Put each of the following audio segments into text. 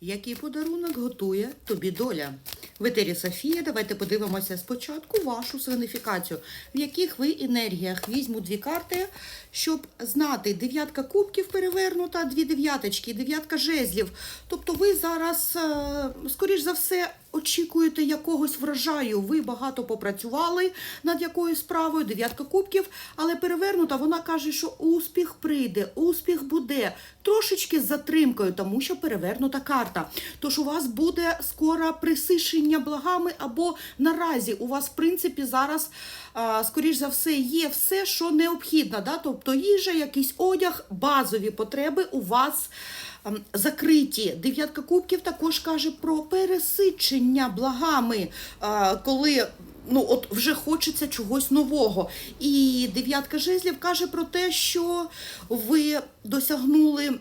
Який подарунок готує тобі доля? В етері Софія, давайте подивимося спочатку вашу сигніфікацію, в яких ви енергіях візьму дві карти, щоб знати дев'ятка кубків перевернута, дві дев'яточки, дев'ятка жезлів. Тобто ви зараз, е, скоріш за все, очікуєте якогось врожаю. Ви багато попрацювали над якоюсь справою, дев'ятка кубків, але перевернута, вона каже, що успіх прийде, успіх буде. Трошечки з затримкою, тому що перевернута карта. Тож у вас буде скоро присишення благами, або наразі у вас, в принципі, зараз, скоріш за все, є все, що необхідно. Да? Тобто їжа, якийсь одяг, базові потреби у вас закриті. Дев'ятка кубків також каже про пересичення благами, коли. Ну, от вже хочеться чогось нового. І дев'ятка жезлів каже про те, що ви досягнули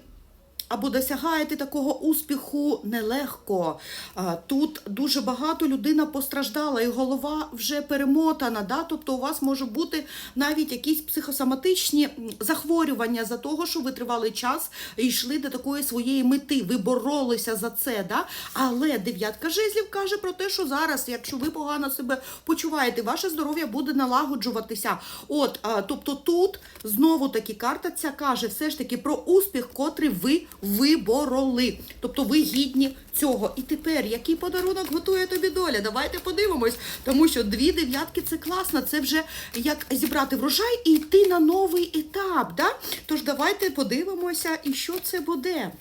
або досягаєте такого успіху нелегко. Тут дуже багато людина постраждала, і голова вже перемотана. Да? Тобто у вас може бути навіть якісь психосоматичні захворювання за того, що ви тривалий час йшли до такої своєї мети. Ви боролися за це. Да? Але дев'ятка жезлів каже про те, що зараз, якщо ви погано себе почуваєте, ваше здоров'я буде налагоджуватися. От, тобто тут знову таки карта ця каже все ж таки про успіх, котрий ви вибороли. Тобто ви гідні цього. І тепер який подарунок готує тобі доля? Давайте подивимось, тому що дві дев'ятки це класно. Це вже як зібрати врожай і йти на новий етап. Да? Тож давайте подивимося, і що це буде.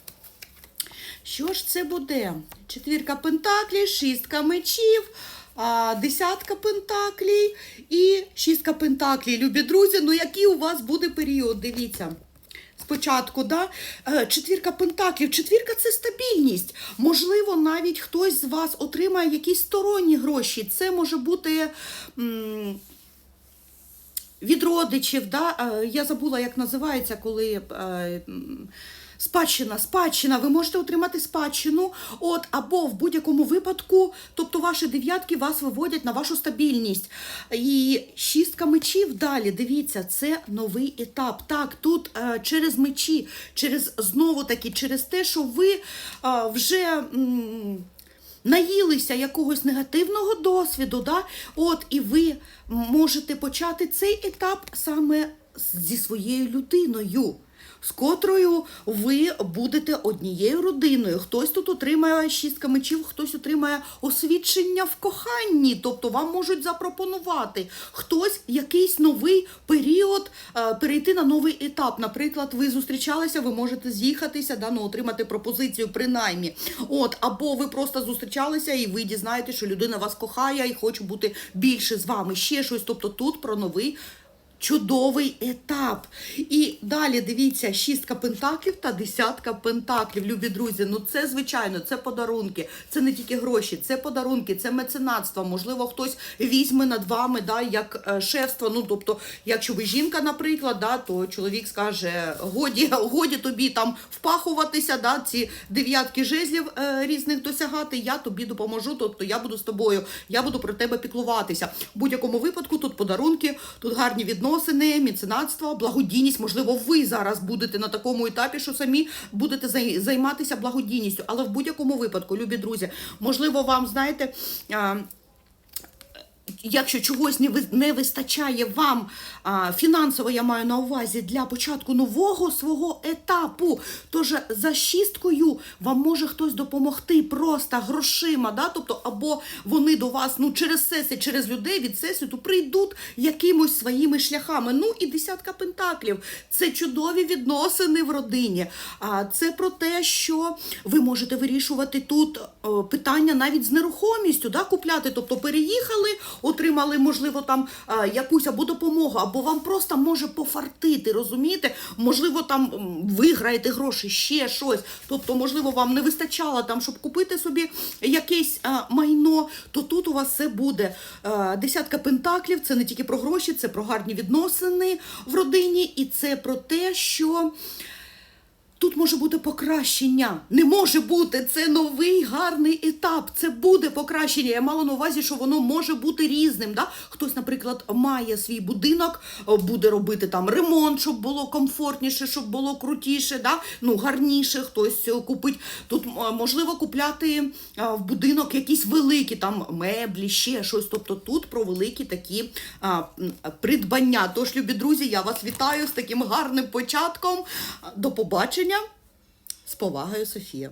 Що ж це буде? Четвірка пентаклів, шістка мечів, десятка пентаклів і шістка пентаклів. Любі друзі, ну який у вас буде період? Дивіться. Спочатку, да? Е, четвірка пентаклів. Четвірка це стабільність. Можливо, навіть хтось з вас отримає якісь сторонні гроші. Це може бути. м, від родичів, да? е, я забула, як називається, коли е, спадщина, спадщина, ви можете отримати спадщину, от, або в будь-якому випадку, тобто ваші дев'ятки вас виводять на вашу стабільність. І шістка мечів далі, дивіться, це новий етап. Так, тут е, через мечі, через знову таки, через те, що ви е, вже. м, наїлися якогось негативного досвіду, да? от і ви можете почати цей етап саме зі своєю людиною. З котрою ви будете однією родиною. Хтось тут отримає шістка мечів, хтось отримає освідчення в коханні, тобто вам можуть запропонувати хтось якийсь новий період е, перейти на новий етап. Наприклад, ви зустрічалися, ви можете з'їхатися, да, ну, отримати пропозицію принаймні. От, або ви просто зустрічалися і ви дізнаєте, що людина вас кохає і хоче бути більше з вами. Ще щось. Тобто тут про новий. Чудовий етап. І далі дивіться, шістка пентаклів та десятка пентаклів. Любі друзі, ну це звичайно, це подарунки, це не тільки гроші, це подарунки, це меценатство. Можливо, хтось візьме над вами, да, як е, шефство. Ну, тобто, якщо ви жінка, наприклад, да, то чоловік скаже: годі, годі тобі там впахуватися, да, ці дев'ятки жезлів е, різних досягати. Я тобі допоможу, тобто я буду з тобою, я буду про тебе піклуватися. В будь-якому випадку тут подарунки, тут гарні відносини, міценатство, благодійність. Можливо, ви зараз будете на такому етапі, що самі будете займатися благодійністю. Але в будь-якому випадку, любі друзі, можливо, вам знаєте. Якщо чогось не не вистачає вам а, фінансово, я маю на увазі для початку нового свого етапу. Тож за шісткою вам може хтось допомогти просто грошима, да? тобто, або вони до вас ну через сеси, через людей від всесвіту прийдуть якимось своїми шляхами. Ну і десятка пентаклів. Це чудові відносини в родині. А це про те, що ви можете вирішувати тут питання навіть з нерухомістю, да, купляти. Тобто переїхали, отримали, можливо, там е, якусь або допомогу, або вам просто може пофартити, розумієте? Можливо, там виграєте гроші, ще щось. Тобто, можливо, вам не вистачало там, щоб купити собі якесь е, майно, то тут у вас все буде. Е, Десятка пентаклів це не тільки про гроші, це про гарні відносини в родині, і це про те, що. Тут може бути покращення. Не може бути. Це новий гарний етап. Це буде покращення. Я мала на увазі, що воно може бути різним. Да? Хтось, наприклад, має свій будинок, буде робити там ремонт, щоб було комфортніше, щоб було крутіше, да? ну гарніше. Хтось е, купить. Тут е, можливо купляти е, в будинок якісь великі там меблі, ще щось. Тобто тут про великі такі а, придбання. Тож, любі друзі, я вас вітаю з таким гарним початком. До побачення. З повагою, Софія.